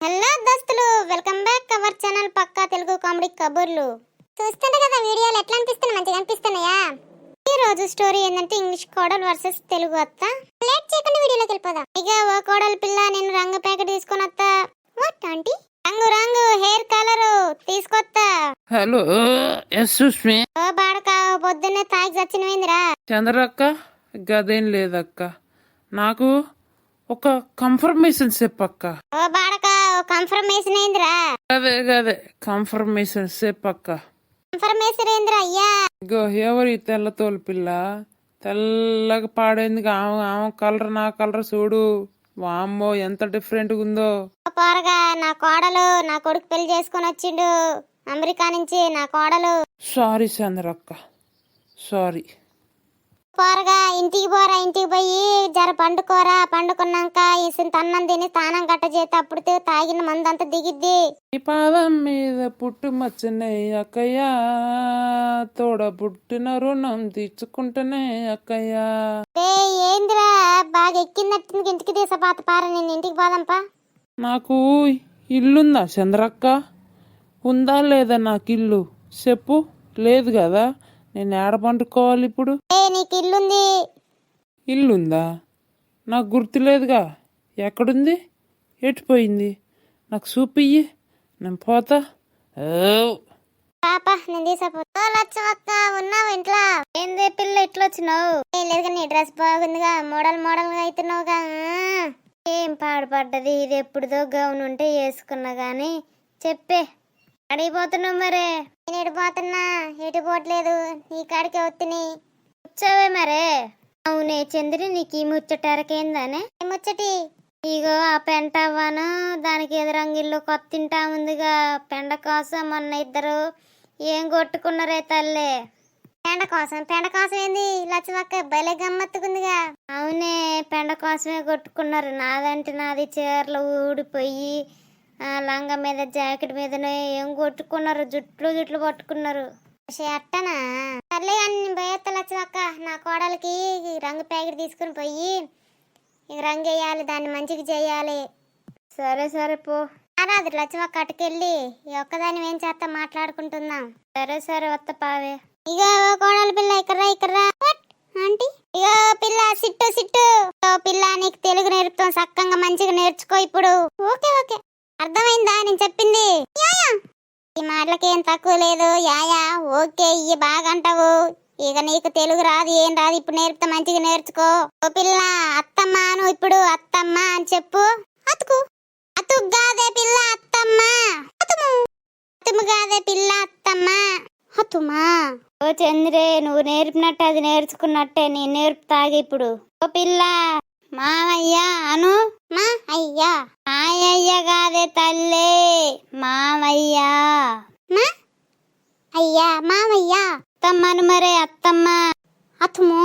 Hello దోస్తులు welcome back our channel పక్కా Telugu comedy కబుర్లు. చూస్తుంటే కదా వీడియోలు ఎట్లా అనిపిస్తున్నాయి? మంచిగా అనిపిస్తున్నాయా? ఈ రోజు స్టోరీ ఏంటంటే ఇంగ్లీష్ కోడల్ వర్సెస్ తెలుగు అత్త. లేట్ చేయకుండా వీడియోలోకి వెళ్ళిపోదాం. ఇక ఓ కోడలు పిల్ల నేను రంగు ప్యాకెట్ తీసుకొని వస్తా వాట్ ఆంటీ? రంగు రంగు హెయిర్ కలర్ తీసుకొస్తా హలో సుష్మి ఓ బాడక పొద్దున్నే తాగి చచ్చినవేందిరా? చంద్రక్క గదేం లేదక్క. నాకు ఒక కన్ఫర్మేషన్ చెప్పక్క. ఓ బాడక కన్ఫర్మేషన్ ఏందిరా? గదే గదే కన్ఫర్మేషన్ చెప్పక్క కన్ఫర్మేషన్ ఏందిరా అయ్యా? ఇగో ఎవరి తెల్ల తోలు పిల్ల? తెల్లగా పాడైంది ఆమె ఆమె కలర్ నా కలర్ చూడు. వామ్మో ఎంత డిఫరెంట్గా ఉందో. పోరగా నా కోడలు నా కొడుకు పెళ్ళి చేసుకొని వచ్చిండు. అమెరికా నుంచి నా కోడలు. సారీ చంద్రక్క సారీ పోరగా ఇంటికి పోరా ఇంటికి పోయి జర పండుకోరా పండుకున్నాక ఇంత అన్నం తిని స్నానం గట్ట చేస్తే అప్పుడు తాగిన మందంతా దిగిద్ది. ఈ పాదం మీద పుట్టు మచ్చనే అక్కయ్యా తోడ పుట్టిన రుణం తీర్చుకుంటేనే అక్కయ్యా. ఏందిరా బాగా ఎక్కిందట్టుంది ఇంటికి తీసపాత పార నేను ఇంటికి పోదాంపా. నాకు ఇల్లుందా చంద్రక్క? ఉందా లేదా నాకు ఇల్లు చెప్పు లేదు కదా. నేను ఏడ పండుకోవాలి ఇప్పుడు? ఏ నీకు ఇల్లుంది? ఇల్లుందా? నాకు గుర్తులేదుగా. ఎక్కడుంది? ఎటుపోయింది నాకు చూపియ్యి నేను పోతా. ఓ. పాప నేను తీసపోతా లచ్చవక్క ఉన్నావు ఇంట్లో? ఏంది పిల్ల ఇట్లా వచ్చినావు? ఏం లేదు నీ డ్రెస్ బాగుందిగా మోడల్ మోడల్గా అవుతున్నావుగా. ఏం పాడుపడ్డది? ఇది ఎప్పుడుదో గౌన్ ఉంటే వేసుకున్నా గాని చెప్పే. అడిగిపోతున్నావు మరే? నేను ఎడిపోతున్నా ఎటు పోవట్లేదు? నీ కాడికి వత్తిని కూర్చోవే మరే? అవునే చంద్రి నీకు ఈ ముచ్చటరకేందానే ముచ్చటి? ఇగో ఆ పెంట అవ్వను. దానికి ఎదురంగిల్లు కొత్త తింటా ఉందిగా పెండ కోసం మొన్న ఇద్దరు ఏం కొట్టుకున్నారే తల్లే? పెండ కోసం? పెండ కోసం ఏంది? లచ్చవక్క భలే గమ్మత్తుకుందిగా. అవునే పెండ కోసమే కొట్టుకున్నారు. నాదంటే నాది చీరలు ఊడిపోయి లంగా మీద జాకెట్ మీదనే ఏం కొట్టుకున్నారు? జుట్లు జుట్లు పట్టుకున్నారు. అట్టనా? సర్లే కానీ నేను పోయేస్తా లచ్చవక్క నా కోడలికి రంగు ప్యాకెట్ తీసుకుని పోయి ఇక రంగు వేయాలి దాన్ని మంచిగా చేయాలి. సరే సరే పో. రాదు లచ్చవక్క అటుకెళ్ళి ఈ ఒక్కదాన్ని ఏం చేస్తా మాట్లాడుకుంటుందాం సరే సరే వత్త పావే. ఇక కోడలి పిల్ల ఇక్కడ ఇక్కడ ఆంటీ? ఇక పిల్ల సిట్టు సిట్టు. పిల్ల నీకు తెలుగు నేర్పుతాం సక్కంగా మంచిగా నేర్చుకో ఇప్పుడు. Okay okay. అర్థమైందా? నేను చెప్పింది. ఈ మాటలకేం తక్కువ లేదు. యాయా ఓకే ఇవి బాగా అంటావు ఇక నీకు తెలుగు రాదు ఏం రాదు. ఇప్పుడు నేర్పుతా మంచిగా నేర్చుకో. ఓ పిల్ల అత్తమ్మ నువ్వు ఇప్పుడు అత్తమ్మ అని చెప్పు. అతుకు. అతుకు కాదే పిల్ల అత్తమ్మ. అతుము. అతుము కాదే పిల్ల అత్తమ్మ. అతుమా. ఓ చంద్రే నువ్వు నేర్పినట్టు అది నేర్చుకున్నట్టే నేను నేర్పుతాగి ఇప్పుడు. ఓ పిల్ల. మామయ్య అను? మా అయ్యా. మాయయ్య కాదే తల్లే మామయ్య మా అయ్యా మామయ్య అత్తమ్మను మరే అత్తమ్మ. అతుము.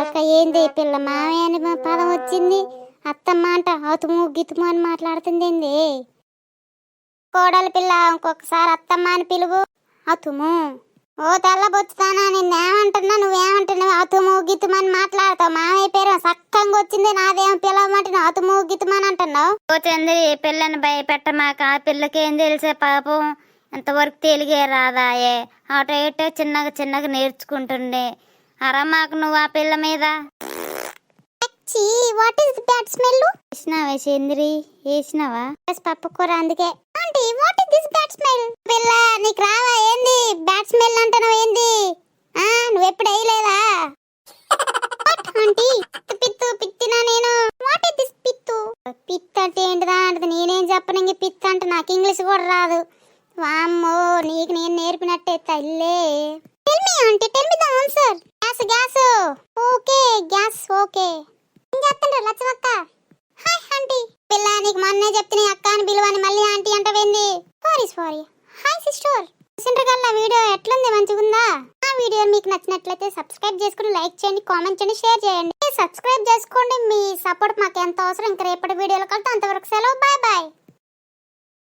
ఒక ఏంది పిల్ల మామయ్య అని పదం వచ్చింది. అత్తమ్మ అంట అతుము గితుము అని మాట్లాడుతుంది ఏంది కోడల పిల్ల ఇంకొకసారి అత్తమ్మ అని పిలువు. అతుము. ఓ తెల్ల బొచ్చుతానా నిన్నేమంటున్నా నువ్వేమంటున్నావు? అతుము గితుము అని మాట్లాడతావు మామయ్య పేరు సక్కంగా వచ్చింది నాదేం పిలవమంటే నువ్వు అతుము గితుము అని అంటున్నావు? ఓ చంద్రి పిల్లని భయపెట్టమాక ఆ పిల్లకి ఏం తెలిసే పాపం? ఎంతవరకు తెలిగే రాదాయే. అటో ఇటో చిన్నగా చిన్నగా నేర్చుకుంటుండే. అరమాకు నువ్వు ఆ పిల్ల మీద. వాట్ ఇస్ బ్యాడ్ స్మెల్ వేసినావా చంద్రి? వేసినావా పప్పు కూర అందుకే. Aunty what is this pith అంటే ఏంటిదా అంటే నేనేం చెప్పను? ఇంక పిత్ అంటే నాకు ఇంగ్లీష్ కూడా రాదు. వామ్మో నీకు నేను నేర్పినట్టే తల్లే. Tell me aunty tell me the answer guess guess okay guess okay ఏం చెప్తుండ్రు లచ్చవక్క? హాయ్ ఆంటీ పిల్ల నీకు మొన్నే చెప్తే అక్క అని పిలువని మళ్ళీ ఆంటీ అంటవేంది? సారీ సారీ హాయ్ సిస్టర్ చూసిండ్రు వీడియో ఎట్లుంది? మంచిగుందా? ఆ వీడియో మీకు నచ్చినట్లయితే సబ్స్క్రైబ్ చేసుకుని లైక్ చేయండి కామెంట్ చేయండి షేర్ చేయండి. సబ్స్క్రైబ్ చేసుకోండి. మీ సపోర్ట్ మాకు ఎంత అవసరం ఇంకా రేపటి వీడియోలో కలితే అంతవరకు సెలవు. Bye bye.